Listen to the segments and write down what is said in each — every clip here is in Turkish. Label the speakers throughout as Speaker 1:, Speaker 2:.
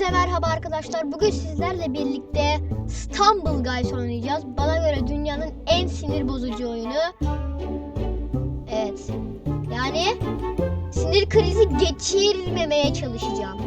Speaker 1: Hepinize merhaba arkadaşlar. Bugün sizlerle birlikte Stumble Guys oynayacağız. Bana göre dünyanın en sinir bozucu oyunu. Evet. Yani sinir krizi geçirmemeye çalışacağım.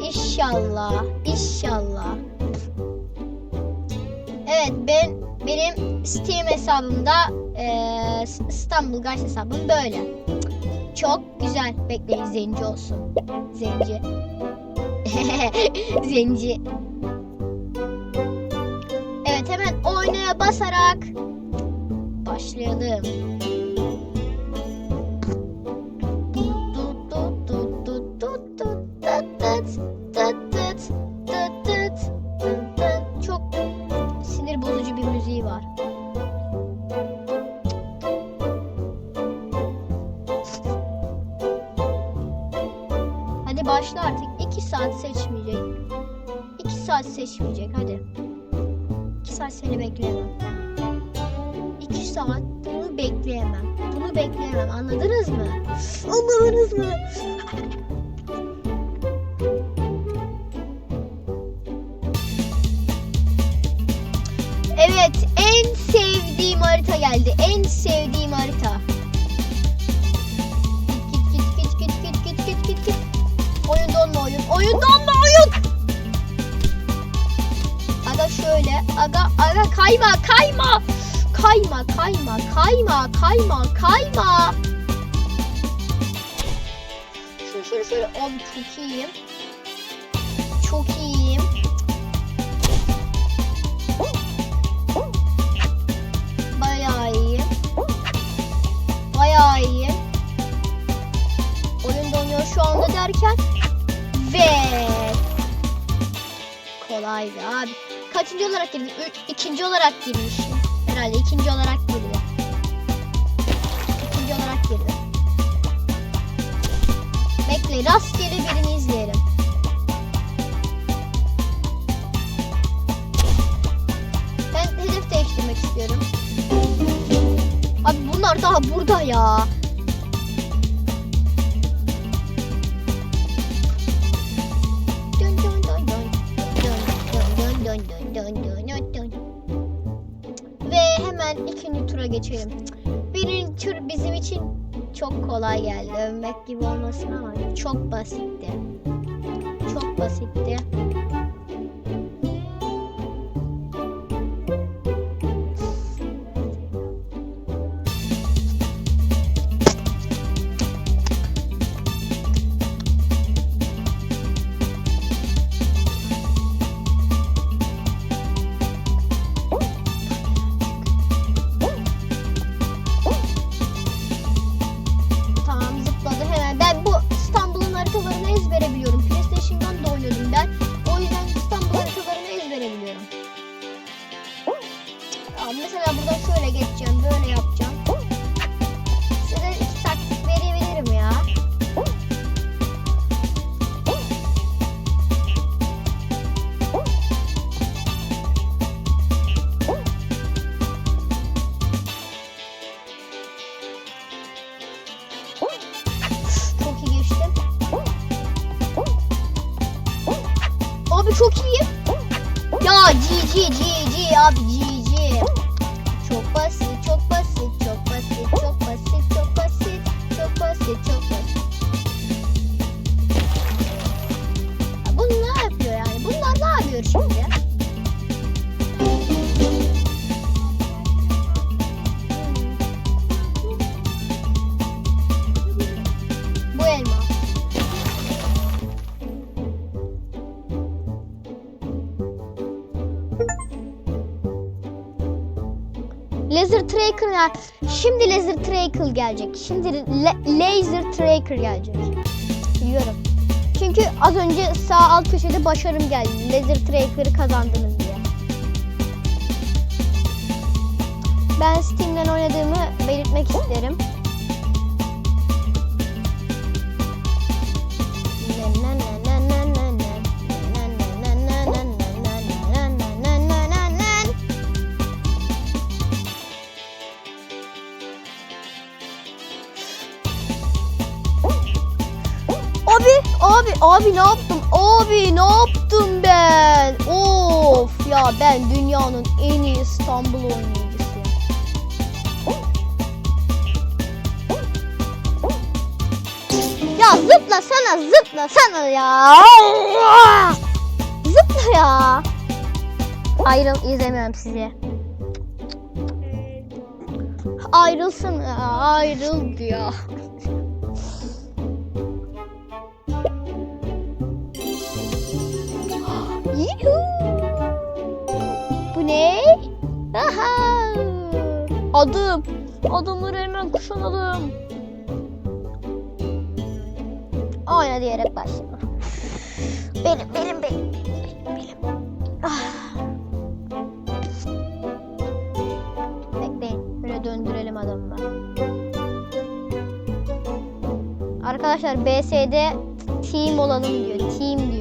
Speaker 1: İnşallah. İnşallah. Evet ben benim Steam hesabımda eee Stumble Guys hesabım böyle. Çok güzel. Bekleyin zenci olsun. Zenci. Zenci. Evet hemen oynaya basarak başlayalım. Çok sinir bozucu bir müziği var. Hadi başla artık. 2 saat seçmeyecek. 2 saat seçmeyecek hadi. 2 saat seni bekleyemem. Kayma kayma kayma kayma kayma. Şöyle şöyle şöyle. Abi çok iyiyim. Çok iyiyim. Bayağı iyiyim. Bayağı iyiyim. Oyun donuyor şu anda derken ve kolaydı abi. Kaçıncı olarak girdin? Ü- ikinci olarak girmişim. Herhalde ikinci olarak girdi. İkinci olarak girdi. Bekle rastgele birini izleyelim. Ben hedef değiştirmek istiyorum. Abi bunlar daha burada ya. Kolay geldi. Övmek gibi olmasın ama çok basitti. Çok basitti. Şimdi Laser Tracker gelecek. Şimdi la- Laser Tracker gelecek. Biliyorum. Çünkü az önce sağ alt köşede başarım geldi. Laser Tracker'ı kazandınız diye. Ben Steam'den oynadığımı belirtmek isterim. Abi, ne yaptım? Abi ne yaptım ben? Of ya ben dünyanın en iyi İstanbul oyuncusu. Ya zıpla sana zıpla sana ya. Zıpla ya. Ayrıl izlemiyorum sizi. Ayrılsın ayrıl diyor. Ne? Aha. Adım. Adımları hemen kuşanalım. Oyna diyerek başlayalım. Benim, benim, benim. benim. Ah. Bekleyin. Böyle döndürelim adamı. Arkadaşlar BS'de team olalım diyor. Team diyor.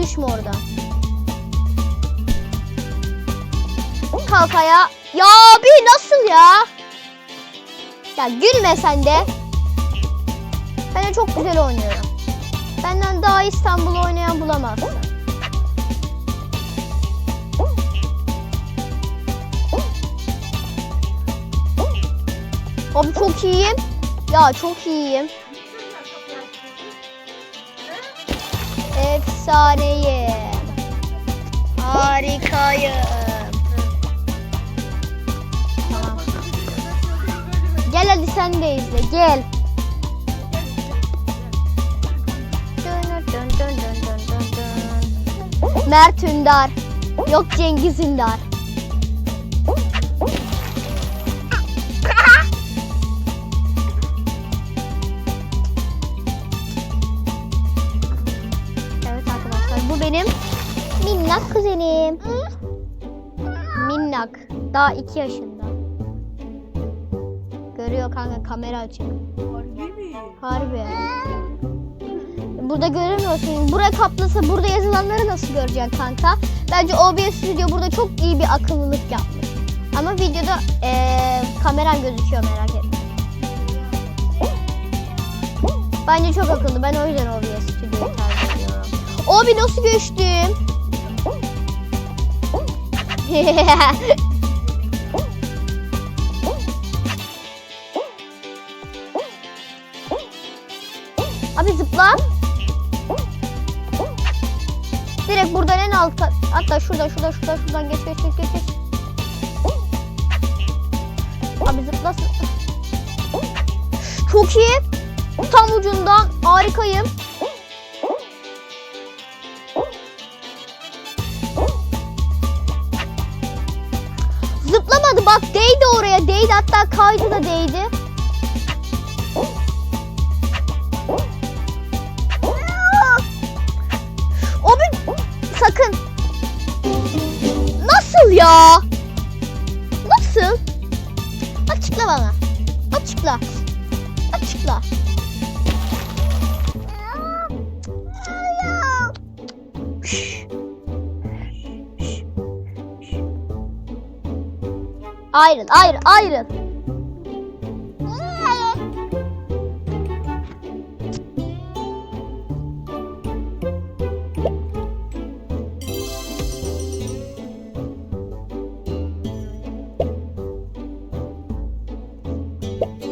Speaker 1: Sakın düşme oradan. Kalk ayağa. Ya abi nasıl ya? Ya gülme sen de. Ben de çok güzel oynuyorum. Benden daha İstanbul oynayan bulamazsın. Abi çok iyiyim. Ya çok iyiyim. Efsaneyim. Harikayım. Tamam. Gel hadi sen de izle gel. Mert Ündar. Yok Cengiz Ündar. Benim minnak kuzenim. Minnak. Daha iki yaşında. Görüyor kanka kamera açık. Harbi. Burada göremiyorsun. Buraya kaplasa burada yazılanları nasıl göreceksin kanka? Bence OBS Studio burada çok iyi bir akıllılık yapmış. Ama videoda eee kameran gözüküyor merak etme. Bence çok akıllı. Ben o yüzden OBS ediyorum. Abi nasıl geçtim? Abi zıpla. Direkt buradan en alt kat. Hatta şuradan şuradan şuradan şuradan geç geç geç geç. geç. Abi zıpla. Çok iyi. Tam ucundan harikayım. Oraya değdi hatta kaydı da değdi. Abi sakın. Nasıl ya? Nasıl? Açıkla bana. Açıkla. Açıkla. Ayrıl, ayrıl, ayrıl.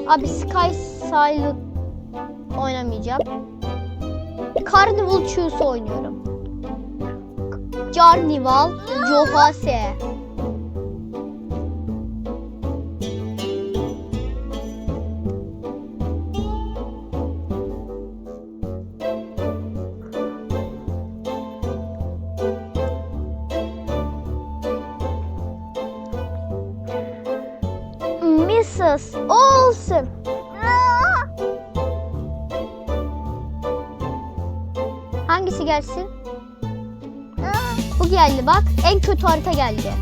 Speaker 1: Abi Sky Silent oynamayacağım. Carnival Choose oynuyorum. Carnival Johase. kız. Olsun. Hangisi gelsin? Bu geldi bak. En kötü harita geldi.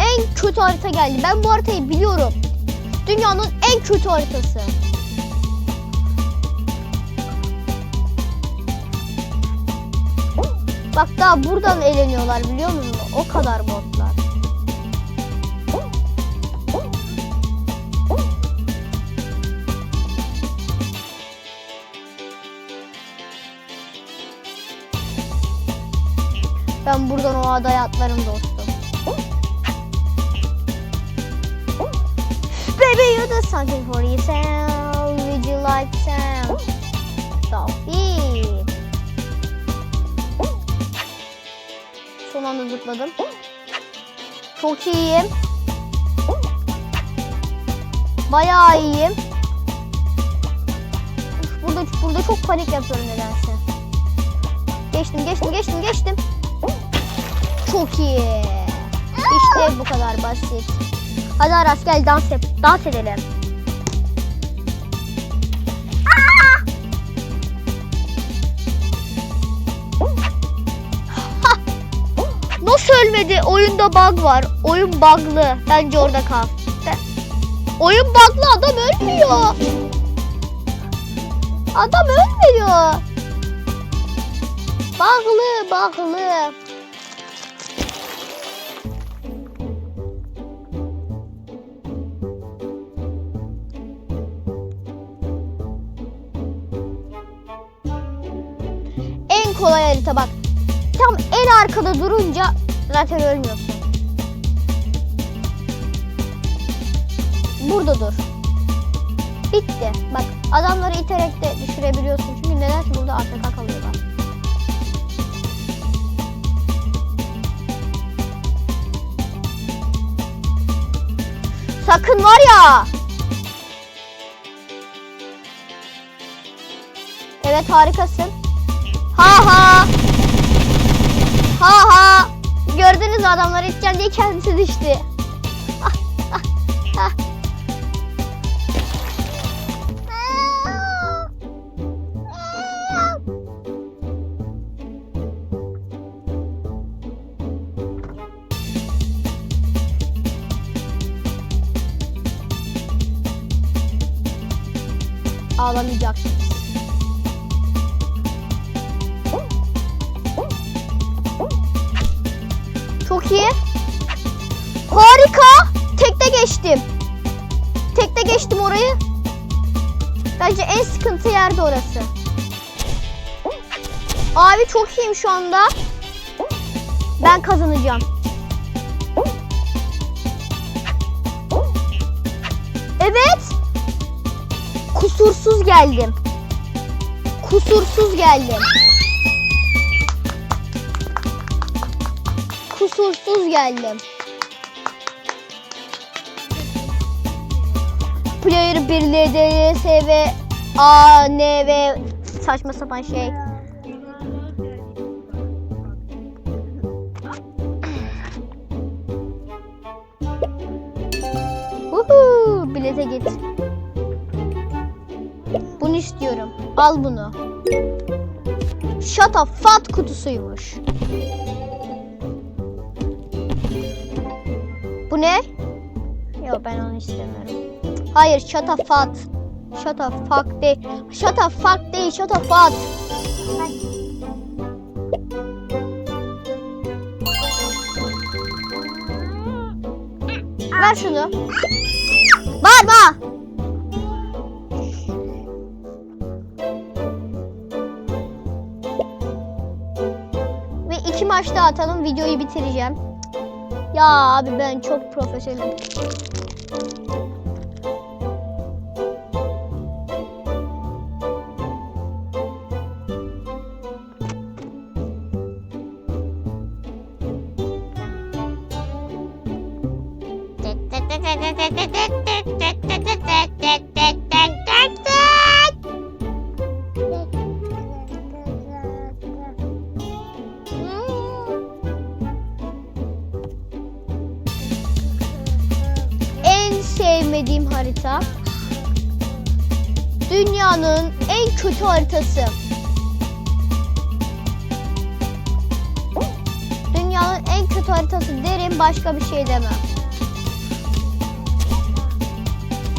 Speaker 1: En kötü harita geldi. Ben bu haritayı biliyorum. Dünyanın en kötü haritası. Bak daha buradan eğleniyorlar biliyor musun? O kadar bu. Ben buradan o adaya atlarım dostum. Baby you do something for yourself. Would you like some? Tabii. Son anda zıpladım. Çok iyiyim. Bayağı iyiyim. Burada burada çok panik yapıyorum nedense. Geçtim, geçtim, geçtim, geçtim. Çok iyi. İşte bu kadar basit. Hadi Aras gel dans yap. Dans edelim. Nasıl ölmedi? Oyunda bug var. Oyun bug'lı. Bence orada kal. Oyun bug'lı adam ölmüyor. Adam ölmüyor. Bug'lı, bug'lı. Kolay harita bak. Tam en arkada durunca zaten ölmüyorsun. Burada dur. Bitti. Bak adamları iterek de düşürebiliyorsun. Çünkü nedense burada AFK kalıyorlar. Sakın var ya. Evet harikasın. Ha ha. Ha ha. Gördünüz mü adamları iteceğim diye kendisi düştü. Ah, ah. Bence en sıkıntı yerde orası. Abi çok iyiyim şu anda. Ben kazanacağım. Evet. Kusursuz geldim. Kusursuz geldim. Kusursuz geldim. Player 1 LDS ve A, N ve saçma sapan şey. Uhu, bilete git. Bunu istiyorum. Al bunu. Şatafat kutusuymuş. Bu ne? Yok ben onu istemiyorum. Hayır şatafat. Şatafak değil. Şatafak değil şatafat. Ver şunu. Bağırma. Ve iki maç daha atalım videoyu bitireceğim. Ya abi ben çok profesyonelim. ててててててて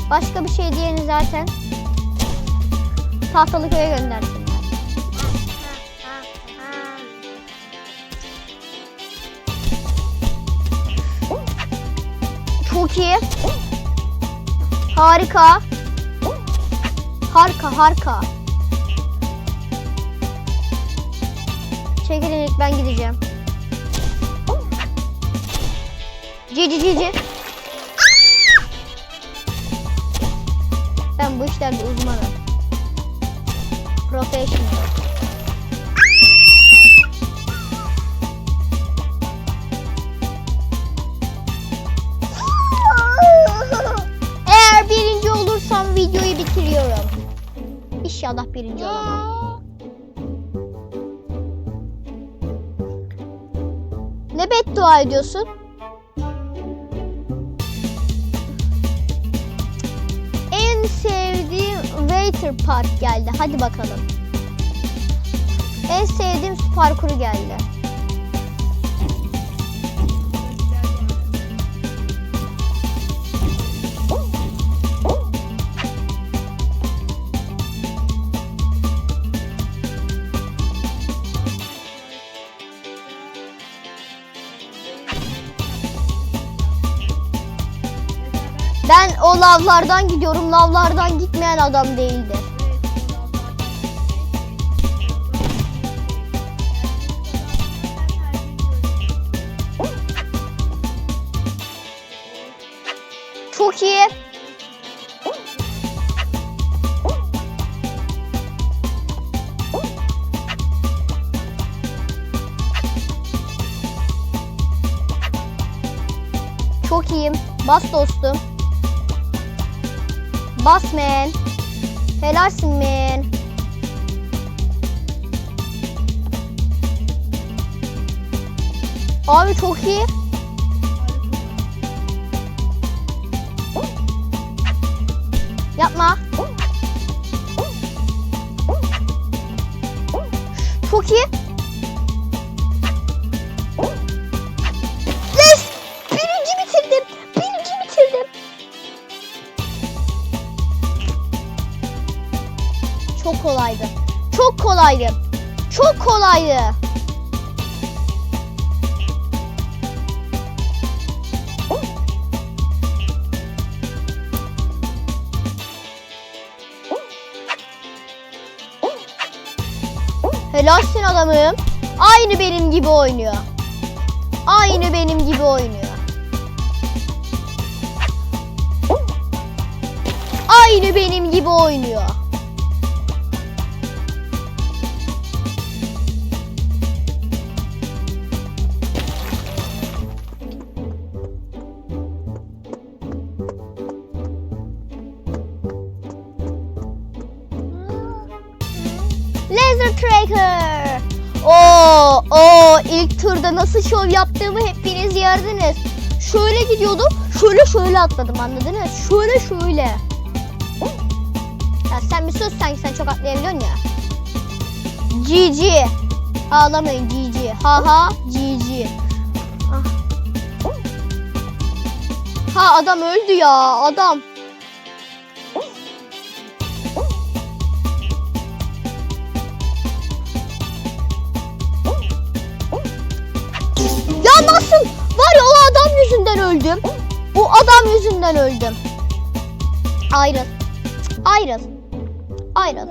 Speaker 1: Başka bir şey diyeni zaten tahtalı köye göndersinler. Çok iyi. Harika. Harika harika. Çekilin ilk ben gideceğim. Cici cici. Ben bu işlerde uzmanım. Professional. Eğer birinci olursam videoyu bitiriyorum. İnşallah birinci olamam. Ne beddua ediyorsun? Water Park geldi. Hadi bakalım. En sevdiğim su parkuru geldi. Lavlardan gidiyorum. Lavlardan gitmeyen adam değildir. Çok iyi. Çok iyiyim. Bas dostum. Bas men. Helalsin men. Abi çok iyi. Helalsin adamım. Aynı benim gibi oynuyor. Aynı benim gibi oynuyor. Aynı benim gibi oynuyor. Turda nasıl şov yaptığımı hepiniz gördünüz. Şöyle gidiyordum, şöyle şöyle atladım anladınız? Şöyle şöyle. Ya sen bir sus sanki sen çok atlayabiliyorsun ya. GG. Ağlamayın GG. Ha ha GG. Ah. Ha adam öldü ya adam. Yüzünden öldüm. O adam yüzünden öldüm. Ayrıl. Ayrıl. Ayrıl.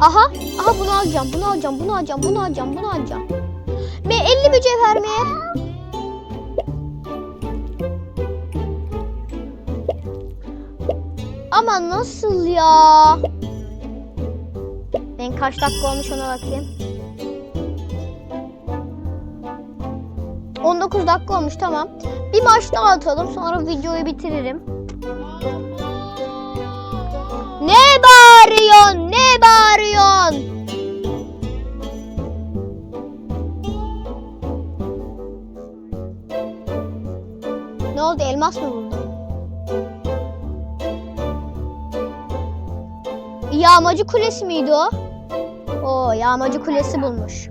Speaker 1: Aha, aha bunu alacağım, bunu alacağım, bunu alacağım, bunu alacağım, bunu alacağım. Ve 50 mücevher mi? Ama nasıl ya? Kaç dakika olmuş ona bakayım. 19 dakika olmuş tamam. Bir maç daha atalım sonra videoyu bitiririm. Ne bağırıyorsun? Ne bağırıyorsun? Ne oldu? Elmas mı buldun? Yağmacı kulesi miydi o? O yağmacı kulesi bulmuş.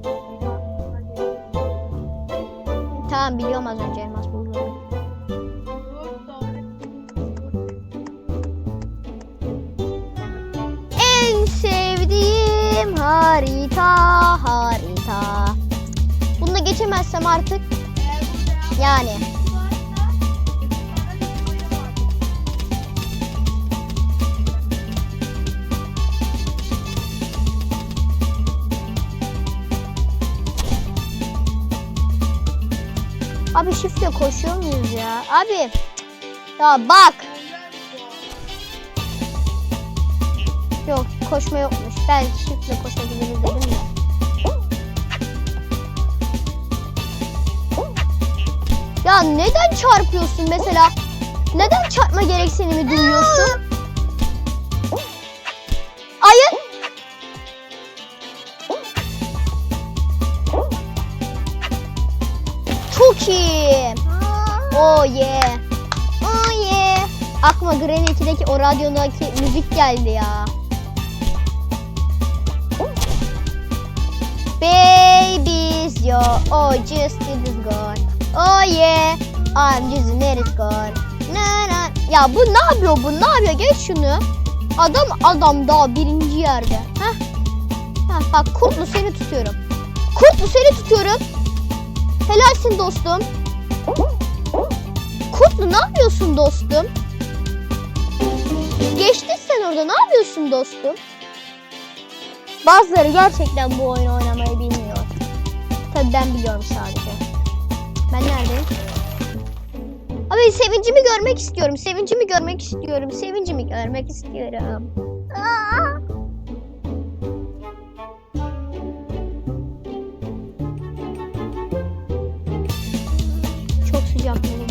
Speaker 1: Tamam biliyorum az önce elmas bulduğunu. En sevdiğim harita harita. Bunu da geçemezsem artık yani. Abi şifle koşuyor muyuz ya? Abi ya bak. Yok koşma yokmuş. Belki şifle koşabiliriz dedim de. Ya neden çarpıyorsun mesela? Neden çarpma gereksinimi duyuyorsun? Ayı. Çok iyi. Oh yeah. Oh yeah. Aklıma Granny 2'deki o radyodaki müzik geldi ya. Babies, yo, oh just it is gone. Oh yeah, I'm just it is gone. Na na. Ya bu ne yapıyor bu ne yapıyor geç şunu. Adam adam daha birinci yerde. Heh. Heh, bak kurtlu seni tutuyorum. Kurtlu seni tutuyorum. Helalsin dostum. Kurtlu ne yapıyorsun dostum? Geçtin sen orada ne yapıyorsun dostum? Bazıları gerçekten bu oyunu oynamayı bilmiyor. Tabii ben biliyorum sadece. Ben neredeyim? Abi sevincimi görmek istiyorum. Sevincimi görmek istiyorum. Sevincimi görmek istiyorum. Aa! Çok sıcak benim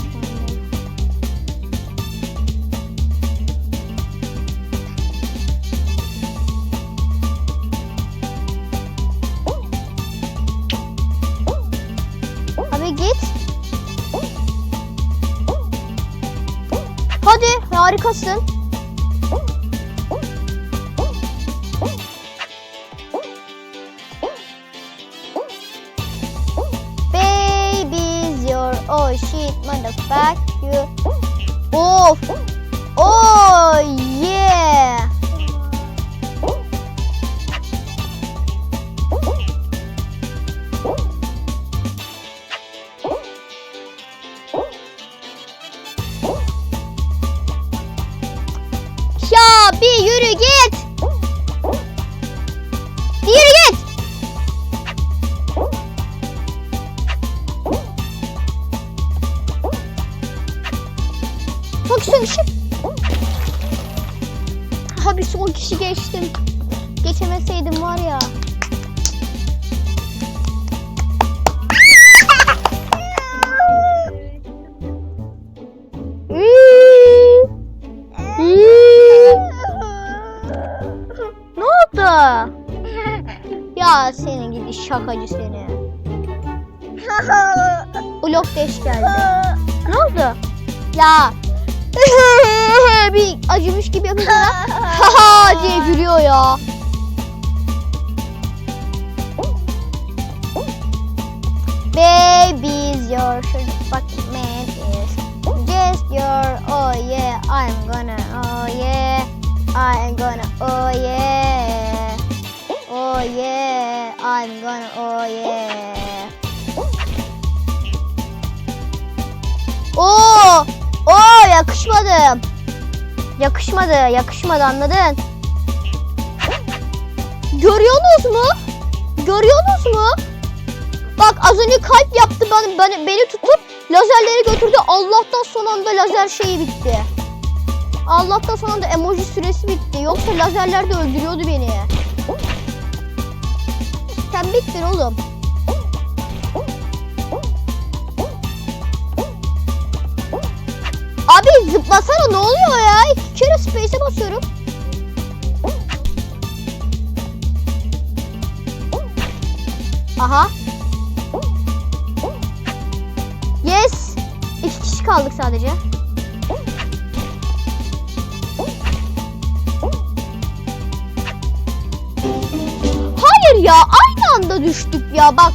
Speaker 1: harikasın. Babies, your oh shit, motherfucker. Of. Oh yeah. Ya senin gidi şakacı seni. Blok deş geldi. Ne oldu? Ya bir acımış gibi yapıyor. Ha diye gülüyor ya. Babies, your shirt fucking man is just your oh yeah, I'm gonna oh yeah, I'm gonna oh yeah, yakışmadı. Yakışmadı, yakışmadı anladın? Görüyorsunuz mu? Görüyorsunuz mu? Bak az önce kalp yaptı bana, beni, beni tutup lazerleri götürdü. Allah'tan son anda lazer şeyi bitti. Allah'tan son anda emoji süresi bitti. Yoksa lazerler de öldürüyordu beni. Sen bittin oğlum. Zıplasana ne oluyor ya? İki kere space'e basıyorum. Aha. Yes. İki kişi kaldık sadece. ya aynı anda düştük ya bak.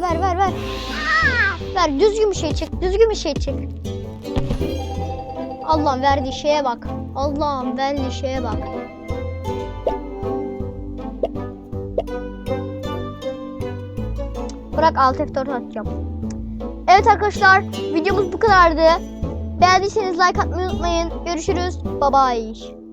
Speaker 1: Ver ver ver ver ver. Düzgün bir şey çek. Düzgün bir şey çek. Allah'ım verdiği şeye bak. Allah'ım verdiği şeye bak. Bırak alt F4 atacağım. Evet arkadaşlar videomuz bu kadardı. Beğendiyseniz like atmayı unutmayın. Görüşürüz. Bye bye.